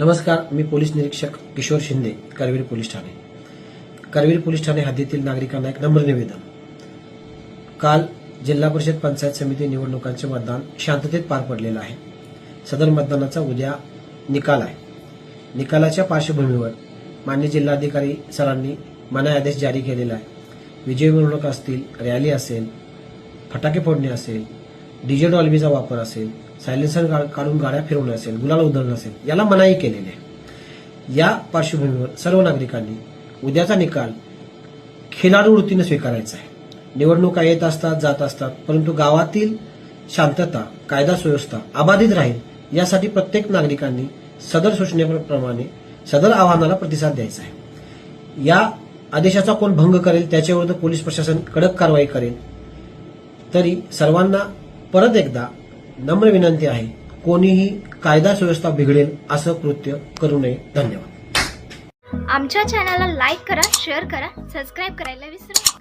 नमस्कार मी पोलीस निरीक्षक किशोर शिंदे करवीर पोलीस ठाणे. करवीर पोलीस ठाणे हद्दीतील नागरिकांना एक नम्र निवेदन. काल जिल्हा परिषद पंचायत समिती निवडणुकांचे मतदान शांततेत पार पडलेलं आहे. सदर मतदानाचा उद्या निकाल आहे. निकालाच्या पार्श्वभूमीवर मान्य जिल्हाधिकारी सरांनी मनाई आदेश जारी केलेला आहे. विजय मिरवणूक असतील रॅली असेल फटाके फोडणे असेल डीजे डॉल्बीचा वापर असेल सायलेन्सर काढून गाड्या फिरवणे असेल गुलाल उधळणं असेल याला मनाई केलेली आहे. या पार्श्वभूमीवर सर्व नागरिकांनी उद्याचा निकाल खिलाडू वृत्तीनं स्वीकारायचा आहे. निवडणुका येत असतात जात असतात परंतु गावातील शांतता कायदा सुव्यवस्था अबाधित राहील यासाठी प्रत्येक नागरिकांनी सदर सूचनेप्रमाणे सदर आव्हानाला प्रतिसाद द्यायचा आहे. या आदेशाचा कोण भंग करेल त्याच्याविरुद्ध पोलीस प्रशासन कडक कारवाई करेल तरी सर्वांना परत एकदा नम्र विनंती आहे कोणीही कायदा सुव्यवस्था बिघडेल असं कृत्य करू नये. धन्यवाद. आमच्या चॅनलला लाईक करा शेअर करा सबस्क्राईब करायला विसरू नका.